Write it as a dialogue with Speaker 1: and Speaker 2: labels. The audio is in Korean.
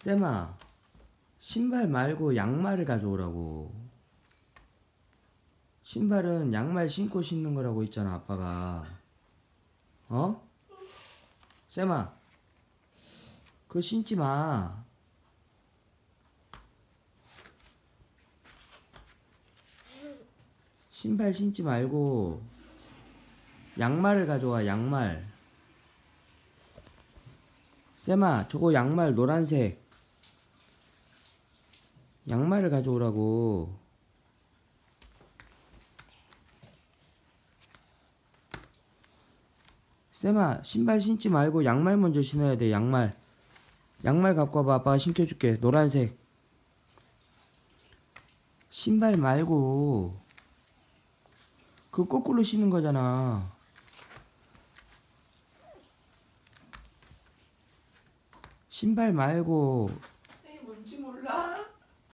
Speaker 1: 쌤아, 신발 말고 양말을 가져오라고. 신발은 양말 신고 신는 거라고 했잖아, 아빠가. 어? 쌤아, 그거 신지 마. 신발 신지 말고 양말을 가져와, 양말. 쌤아, 저거 양말 노란색. 양말을 가져오라고. 쌤아, 신발 신지 말고 양말 먼저 신어야 돼, 양말. 양말 갖고 와봐, 아빠가 신겨줄게. 노란색. 신발 말고. 그거 거꾸로 신는 거잖아. 신발 말고.